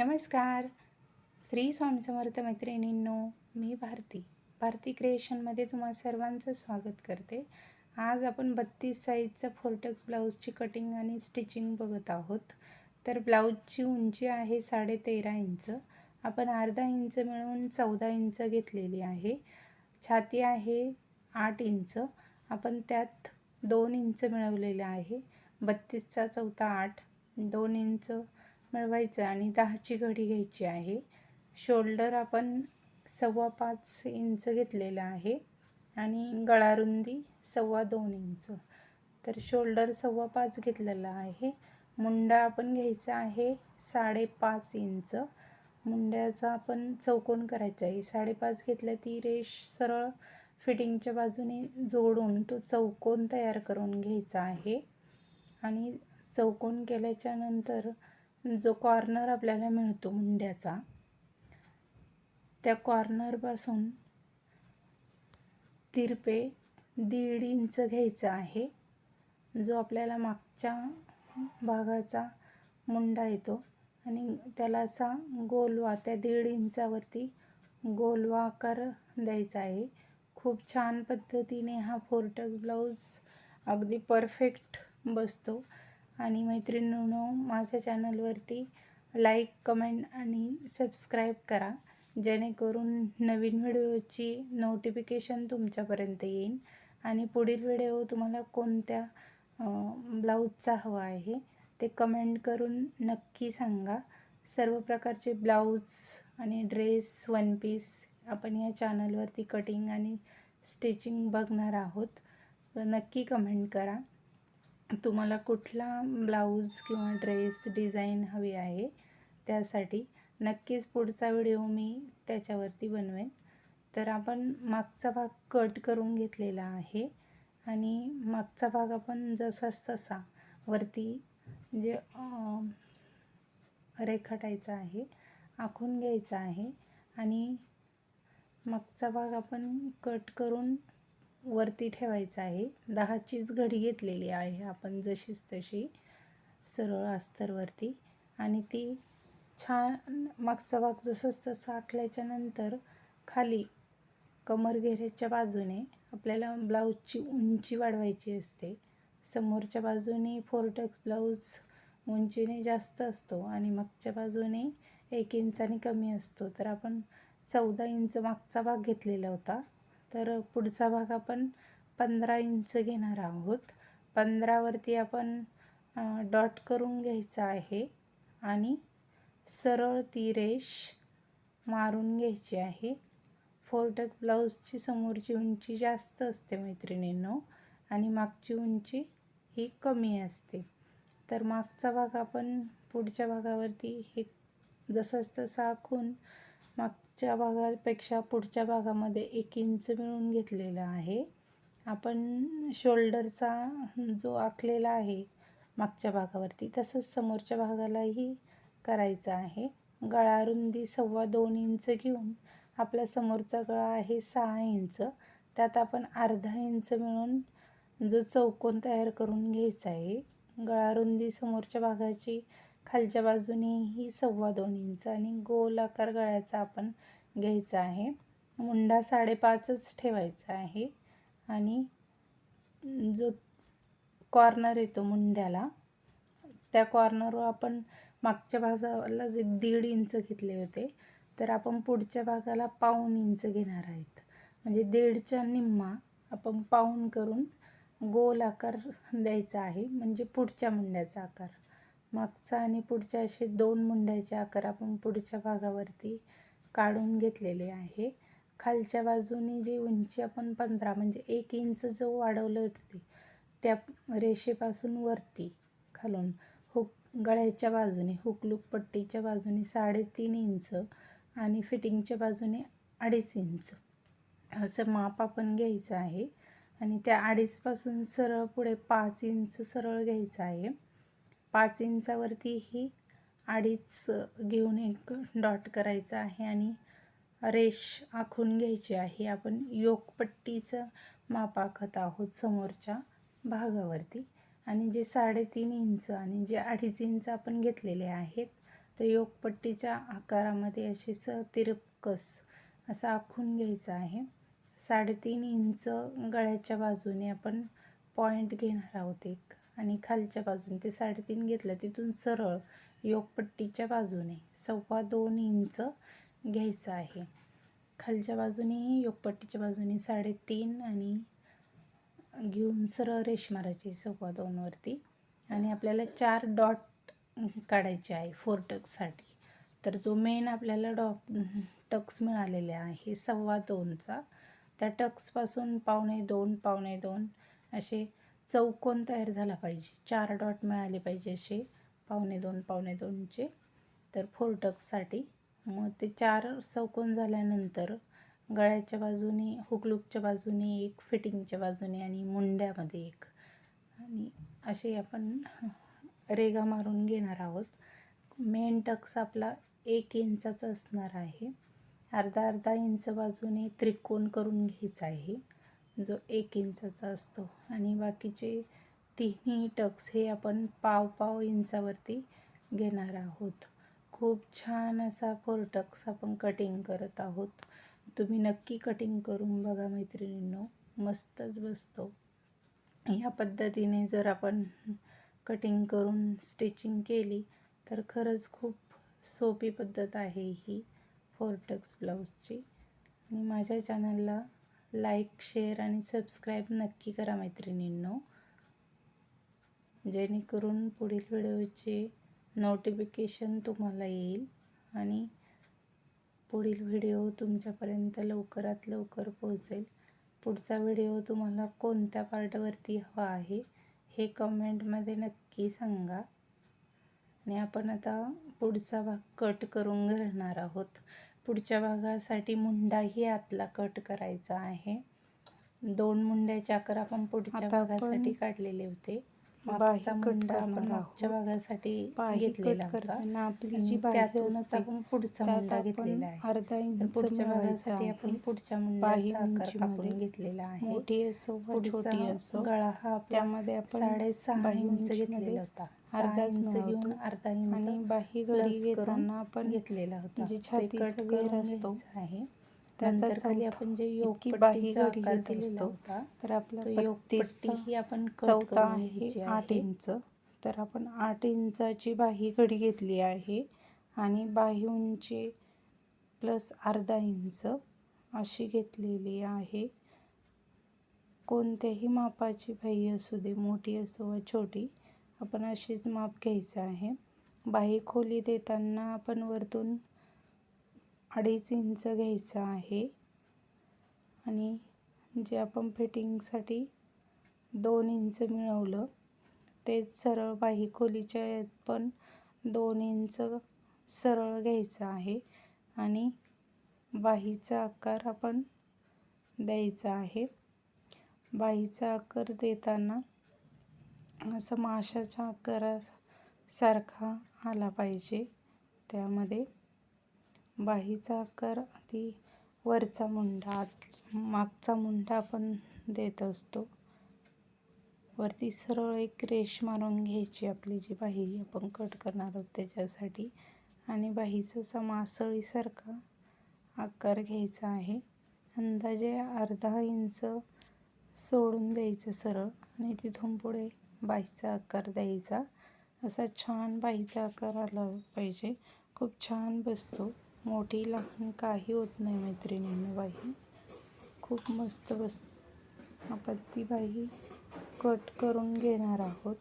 नमस्कार. श्री स्वामी समर्थ मैत्रिणींनो मी भारती. भारती क्रिएशनमध्ये तुम्हा सर्वांचं स्वागत करते. आज आपण बत्तीस साईजचा फोर्टक्स ब्लाऊजची कटिंग आणि स्टिचिंग बघत आहोत. तर ब्लाऊजची उंची आहे साडे तेरा इंच. आपण अर्धा इंच मिळून चौदा इंच घेतलेली आहे. छाती आहे आठ इंच. आपण त्यात दोन इंच मिळवलेलं आहे. बत्तीसचा चौथा आठ दोन इंच. मिळवायचं आणि दहाची घडी घ्यायची आहे. शोल्डर आपण सव्वा पाच इंच घेतलेला आहे आणि गळारुंदी सव्वा दोन इंच. तर शोल्डर सव्वा पाच घेतलेला आहे. मुंडा आपण घ्यायचा आहे साडेपाच इंच. मुंड्याचा आपण चौकोन करायचा आहे. साडेपाच घेतल्या ती रेश सरळ फिटिंगच्या बाजूने जोडून तो चौकोन तयार करून घ्यायचा आहे. आणि चौकोन केल्याच्यानंतर जो कॉर्नर आपल्याला मिळतो मुंड्याचा त्या कॉर्नरपासून तिरपे दीड इंच घ्यायचा आहे. जो आपल्याला मागच्या भागाचा मुंडा येतो आणि त्याला असा गोलवा त्या दीड इंचावरती गोलवा आकार द्यायचा आहे. खूप छान पद्धतीने हा फोरटक ब्लाऊज अगदी परफेक्ट बसतो. आणि मैत्रिणींनो माझ्या चॅनलवरती लाईक कमेंट आणि सबस्क्राईब करा. जेणेकरून नवीन व्हिडिओची नोटिफिकेशन तुमच्यापर्यंत येईल आणि पुढील व्हिडिओ तुम्हाला कोणत्या ब्लाऊजचा हवा आहे ते कमेंट करून नक्की सांगा. सर्व प्रकारचे ब्लाऊज आणि ड्रेस वन पीस आपण या चॅनलवरती कटिंग आणि स्टिचिंग बघणार आहोत. नक्की कमेंट करा. तुम्हाला कुठला ब्लाऊज किंवा ड्रेस डिझाईन हवी आहे त्यासाठी नक्कीच पुढचा व्हिडिओ मी त्याच्यावरती बनवेन. तर आपण मागचा भाग कट करून घेतलेला आहे आणि मागचा भाग आपण जसाच तसा वरती जे रेखाटायचा आहे आखून घ्यायचा आहे आणि मागचा भाग आपण कट करून वरती ठेवायचं आहे. दहाचीच घडी घेतलेली आहे. आपण जशीच तशी सरळ अस्तरवरती आणि ती छान मागचा भाग जसंच तसं आखल्याच्या नंतर खाली कमर घेऱ्याच्या बाजूने आपल्याला ब्लाऊजची उंची वाढवायची असते. समोरच्या बाजूने फोरटक्स ब्लाऊज उंचीने जास्त असतो आणि मागच्या बाजूने एक इंचाने कमी असतो. तर आपण चौदा इंच मागचा भाग घेतलेला होता. तर पुढचा भाग आपण पंधरा इंच घेणार आहोत. पंधरावरती आपण डॉट करून घ्यायचा आहे आणि सरळ ती रेश मारून घ्यायची आहे. फोरटक ब्लाऊजची समोरची उंची जास्त असते मैत्रिणींनो आणि मागची उंची ही कमी असते. तर मागचा भाग आपण पुढच्या भागावरती हे जसंच तसं आखून मागच्या भागापेक्षा पुढच्या भागामध्ये एक इंच मिळून घेतलेलं आहे. आपण शोल्डरचा जो आखलेला आहे मागच्या भागावरती तसंच समोरच्या भागालाही करायचा आहे. गळा रुंदी सव्वा दोन इंच घेऊन आपला समोरचा गळा आहे सहा इंच. त्यात आपण अर्धा इंच मिळून जो चौकोन तयार करून घ्यायचा आहे. गळा रुंदी समोरच्या भागाची खालच्या बाजूने ही सव्वा दोन इंच आणि गोल आकार गळ्याचा आपण घ्यायचा आहे. मुंडा साडेपाचच ठेवायचा आहे. आणि जो कॉर्नर येतो मुंड्याला. त्या कॉर्नरवर आपण मागच्या भागाला जे दीड इंच घेतले होते तर आपण पुढच्या भागाला पाऊन इंच घेणार आहेत. म्हणजे दीडच्या निम्मा आपण पाऊन करून गोल आकार द्यायचा आहे म्हणजे पुढच्या मुंड्याचा आकार. मागचा आणि पुढच्या असे दोन मुंड्याचे आकार आपण पुढच्या भागावरती काढून घेतलेले आहे. खालच्या बाजूने जी उंची आपण पंधरा म्हणजे एक इंच जो वाढवलं होतं ते त्या रेषेपासून वरती खालून हुक गळ्याच्या बाजूने हुकलूक पट्टीच्या बाजूने साडेतीन इंच आणि फिटिंगच्या बाजूने अडीच इंच असं माप आपण घ्यायचं आहे. आणि त्या अडीचपासून सरळ पुढे पाच इंच सरळ घ्यायचं आहे. पाच इंचावरती ही अडीच घेऊन एक डॉट करायचा आहे आणि रेश आखून घ्यायची आहे. आपण योगपट्टीचं माप आखत आहोत समोरच्या भागावरती. आणि जे साडेतीन इंच आणि जे अडीच इंच आपण घेतलेले आहेत तर योगपट्टीच्या आकारामध्ये असे स तिरकस असं आखून घ्यायचं आहे. साडेतीन इंच गळ्याच्या बाजूने आपण पॉईंट घेणार आहोत एक. आणि खालच्या बाजूने ते साडेतीन घेतलं तिथून सरळ योगपट्टीच्या बाजूने सव्वा दोन इंच घ्यायचं आहे. खालच्या बाजूने योगपट्टीच्या बाजूने साडेतीन आणि घेऊन सरळ रेश मारायची सव्वा दोनवरती आणि आपल्याला चार डॉट काढायचे आहे फोर टक्ससाठी तर जो मेन आपल्याला डॉ टक्स मिळालेले आहे सव्वा दोनचा त्या टक्सपासून पावणे दोन पावणे दोन असे चौकोन तयार झाला पाहिजे. चार डॉट मिळाले पाहिजे असे. पावणे दोन पावणे दोनचे. तर फोर टक्ससाठी मग ते चार चौकोन झाल्यानंतर गळ्याच्या बाजूने हुकलूकच्या बाजूने एक फिटिंगच्या बाजूने आणि मुंड्यामध्ये एक. आणि असे आपण रेगा मारून घेणार आहोत. मेन टक्स आपला एक इंचाचा असणार आहे. अर्धा अर्धा इंच बाजूने त्रिकोण करून घ्यायचा आहे. जो एक इंचाचा असतो. आणि बाकीचे तिन्ही टक्स हे आपण पाव पाव इंचावरती घेणार आहोत. खूप छान असा फोर टक्स आपण कटिंग करत आहोत. तुम्ही नक्की कटिंग करून बघा मैत्रिणींनो. मस्तच बसतो. या पद्धतीने जर आपण कटिंग करून स्टिचिंग केली तर खरंच खूप सोपी पद्धत आहे ही फोर टक्स ब्लाऊजची. आणि माझ्या चॅनलला लाईक शेअर आणि सबस्क्राईब नक्की करा मैत्रिणींनो. जेणेकरून पुढील व्हिडिओचे नोटिफिकेशन तुम्हाला येईल आणि पुढील व्हिडिओ तुमच्यापर्यंत लवकरात लवकर पोहोचेल. पुढचा व्हिडिओ तुम्हाला कोणत्या पार्टवरती हवा आहे हे कमेंटमध्ये नक्की सांगा. आणि आपण आता पुढचा भाग कट करून घेणार आहोत. पुढच्या भागासाठी मुंडाही आतला कट करायचा आहे. दोन मुंड्याचे आकार आपण पुढच्या भागासाठी काढलेले होते. मागचा मुंडा आपण मागच्या भागासाठी घेतलेला होता. आपली जी त्यातूनच आपण पुढचा मुंडा घेतलेला आहे. अर्धा इंच पुढच्या भागासाठी आपण. पुढच्या बाही आकार कापून घेतलेला आहे. मोठी असो छोटी गळा हा त्यामध्ये आपण साडेसहा बाही इंच घेतलेला होता. सहा अर्धाच इंच. घेऊन अर्धा आणि इंच बाही plus घडी करून घेताना आपण घेतलेला होता. जे ते छातीचा cut घेर करून असतो, आहे. त्याचा खाली आपण जे इतकी बाही घडी घेत असतो. तर आपला योगपट्टी ही आपण चौथा आहे आठ. इंच तर आपण आठ इंचाची बाही घडी घेतली आहे आणि बाही उंची प्लस अर्धा इंच अशी घेतलेली आहे कोणत्याही मापाची बाही असू दे मोठी असो वा छोटी आपण अशीच माप घ्यायचं आहे बाही खोली देताना आपण वरतून अडीच इंच घ्यायचं आहे. आणि जे आपण फिटिंगसाठी दोन इंच मिळवलं तेच सरळ बाही खोलीच्या यात पण दोन इंच सरळ घ्यायचं आहे. आणि बाहीचा आकार आपण द्यायचा आहे. बाहीचा आकार देताना असं माशाच्या आकारासारखा आला पाहिजे त्यामध्ये. बाहीचा आकार आधी वरचा मुंडा आत मागचा मुंडा आपण देत असतो. वरती सरळ एक रेष मारून घ्यायची आपली जी बाही आपण कट करणार आहोत त्याच्यासाठी. आणि बाहीचा असा मासळीसारखा आकार घ्यायचा आहे. अंदाजे अर्धा इंच सोडून द्यायचं सरळ आणि तिथून पुढे बाईचा आकार द्यायचा. असा छान बाईचा आकार आला पाहिजे. खूप छान बसतो. मोठी लहान काही होत नाही मैत्रिणींना बाई. खूप मस्त बस आपण ती बाई कट करून घेणार आहोत.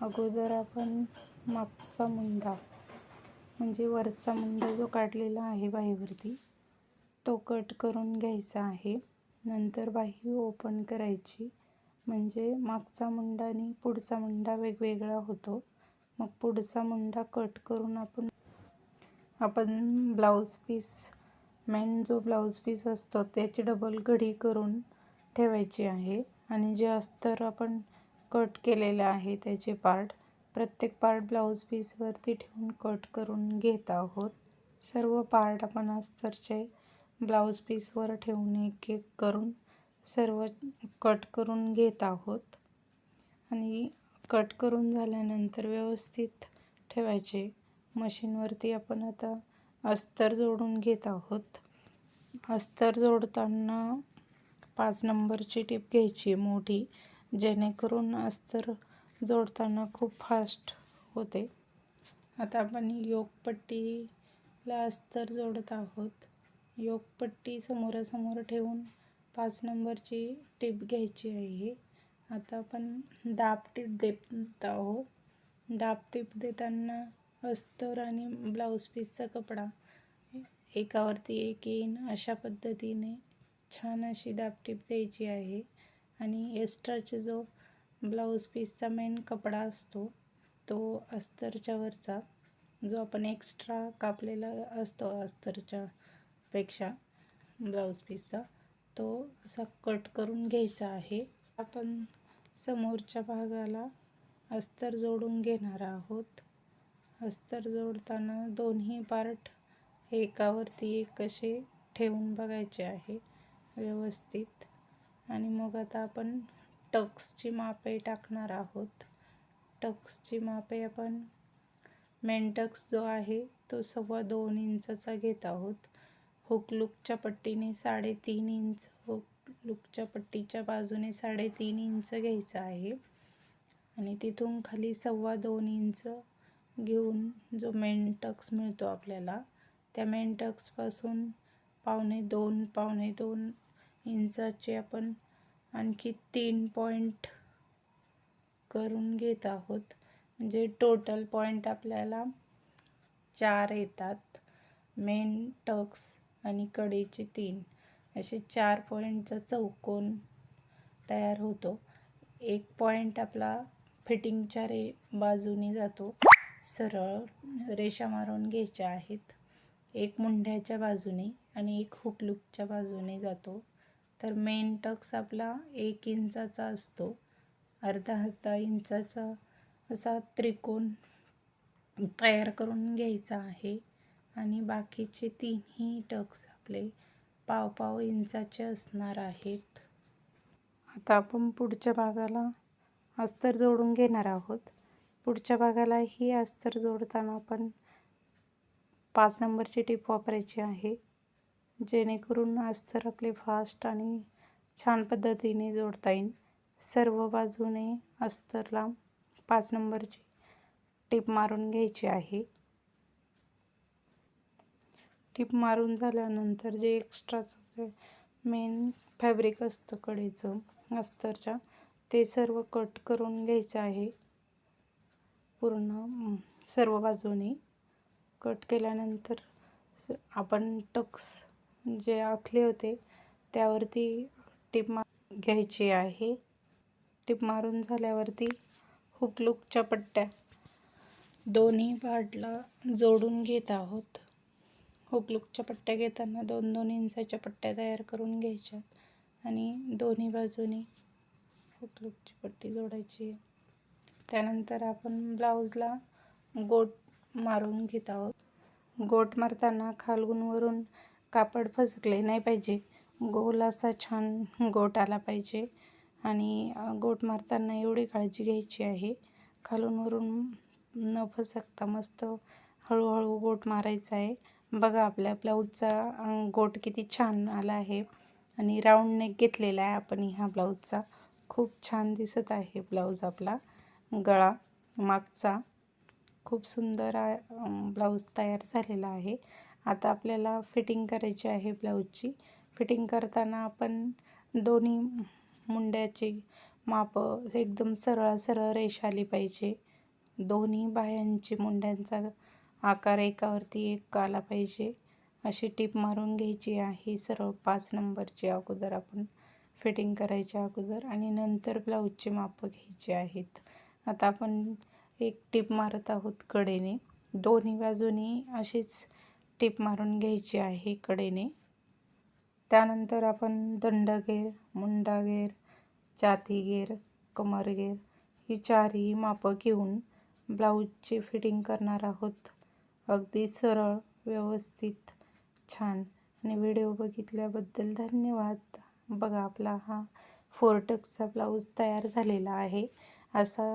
अगोदर आपण मागचा मुंडा म्हणजे वरचा मुंडा जो काढलेला आहे बाहीवरती तो कट करून घ्यायचा आहे. नंतर बाही ओपन करायची. म्हणजे मागचा मुंडा आणि पुढचा मुंडा वेगवेगळा होतो. मग पुढचा मुंडा कट करून आपण आपण ब्लाऊज पीस मेन जो ब्लाऊज पीस असतो त्याची डबल घडी करून ठेवायची आहे. आणि जे अस्तर आपण कट केलेलं आहे त्याचे पार्ट प्रत्येक पार्ट ब्लाऊज पीसवरती ठेवून कट करून घेत आहोत. सर्व पार्ट आपण अस्तरचे ब्लाऊज पीसवर ठेवून एक एक करून सर्व कट करून घेत आहोत. आणि कट करून झाल्यानंतर व्यवस्थित ठेवायचे. मशीनवरती आपण आता अस्तर जोडून घेत आहोत. अस्तर जोडताना पाच नंबरची टीप घ्यायची आहे मोठी जेणेकरून अस्तर जोडताना खूप फास्ट होते. आता आपण योगपट्टीला अस्तर जोडत आहोत. योगपट्टी समोरासमोर ठेवून पाच नंबरची टीप घ्यायची आहे. आता आपण दाब टीप देत आहोत. दाब टीप देताना अस्तर आणि ब्लाऊज पीसचा कपडा. एकावरती एक येईन अशा पद्धतीने छान अशी दापटीप द्यायची आहे. आणि एक्स्ट्राचा जो ब्लाऊज पीसचा मेन कपडा असतो तो अस्तरच्या वरचा. जो आपण एक्स्ट्रा कापलेला असतो अस्तरच्या पेक्षा ब्लाऊज पीसचा तो असा कट करून घ्यायचा आहे. आपण समोरच्या भागाला अस्तर जोडून घेणार आहोत. अस्तर जोडताना दोन्ही पार्ट एकावरती एक कसे ठेवून बघायचे आहे व्यवस्थित. आणि मग आता आपण टक्सची मापे टाकणार आहोत. टक्सची मापे आपण मेंटक्स जो आहे तो सव्वा दोन इंचाचा घेत आहोत. हुक लुकच्या पट्टीने साडेतीन इंच हुक लुकच्या पट्टीच्या बाजूने साडेतीन इंच घ्यायचं आहे. आणि तिथून खाली सव्वा दोन इंच घेऊन जो मेंटक्स मिळतो आपल्याला त्या मेंटक्सपासून पावणे दोन पावणे दोन इंचाचे आपण आणखी तीन पॉईंट करून घेत आहोत. म्हणजे टोटल पॉईंट आपल्याला चार येतात. मेन टक्स आणि कडेचे तीन. असे चार पॉईंटचा चौकोन तयार होतो. एक पॉईंट आपला फिटिंगच्या रे बाजूने जातो. सरळ रेषा मारून घ्यायच्या आहेत. एक मुंढ्याच्या बाजूने आणि एक हुक लुकच्या बाजूने जातो. तर मेन टक्स आपला एक इंचाचा असतो. अर्धा अर्धा इंचाचा असा त्रिकोण तयार करून घ्यायचा आहे. आणि बाकीचे तीनही टक्स आपले पाव पाव इंचाचे असणार आहेत. आता आपण पुढच्या भागाला अस्तर जोडून घेणार आहोत. पुढच्या भागाला ही अस्तर जोडताना आपण पाच नंबरची टीप वापरायची आहे. जेणेकरून अस्तर आपले फास्ट आणि छान पद्धतीने जोडता येईल. सर्व बाजूने अस्तरला पाच नंबरची टीप मारून घ्यायची आहे. टीप मारून झाल्यानंतर जे एक्स्ट्राचं जे मेन फॅब्रिक असतं कडेचं अस्तरच्या ते सर्व कट करून घ्यायचं आहे. पूर्ण सर्व बाजूने कट केल्यानंतर आपण टक्स जे आखले होते त्यावरती टिप मार घ्यायची आहे. टिप मारून झाल्यावरती हुकलुकच्या पट्ट्या दोन्ही पार्टला जोडून घेत आहोत. हुकलुकच्या पट्ट्या घेताना दोन दोन इंचाच्या पट्ट्या तयार करून घ्यायच्या. आणि दोन्ही बाजूनी हुकलुकची पट्टी जोडायची त्यानंतर आपण ब्लाऊजला गोट मारून घेत आहोत. गोट मारताना खालून वरून कापड फसकले नाही पाहिजे. गोल असा छान गोट आला पाहिजे आणि गोट मारताना एवढी काळजी घ्यायची आहे. खालून वरून न फसकता मस्त हळूहळू गोट मारायचा आहे. बघा आपल्या ब्लाऊजचा गोट किती छान आला आहे आणि राऊंड नेक घेतलेला आहे आपण ह्या ब्लाऊजचा. खूप छान दिसत आहे ब्लाऊज आपला. गळा मागचा. खूप सुंदर ब्लाऊज तयार झालेला आहे. आता आपल्याला फिटिंग करायची आहे ब्लाऊजची. फिटिंग करताना आपण दोन्ही मुंड्याची मापं एकदम सरळ सरळ रेष आली पाहिजे. दोन्ही बाह्यांची मुंड्यांचा आकार एकावरती एक आला पाहिजे. अशी टीप मारून घ्यायची आहे. सरळ पाच नंबरची अगोदर आपण फिटिंग करायच्या अगोदर आणि नंतर ब्लाऊजची मापं घ्यायची आहेत. आता आपण एक टीप मारत आहोत कडेने. दोन्ही बाजूनी अशीच टीप मारून घ्यायची आहे कडेने. त्यानंतर आपण दंडगेर मुंडागेर चातीगेर कमरगेर ही चारही मापं घेऊन ब्लाऊजची फिटिंग करणार आहोत. अगदी सरळ व्यवस्थित छान. आणि व्हिडिओ बघितल्याबद्दल धन्यवाद. बघा आपला हा फोर टक्सचा ब्लाऊज तयार झालेला आहे. असा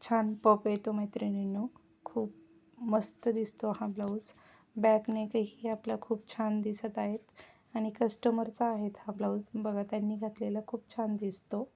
छान पप येतो मैत्रिणींनो. खूप मस्त दिसतो हा ब्लाऊज. बॅकनेकही आपला खूप छान दिसत आहेत. आणि कस्टमरचा आहेत हा ब्लाऊज. बघा त्यांनी घातलेला खूप छान दिसतो.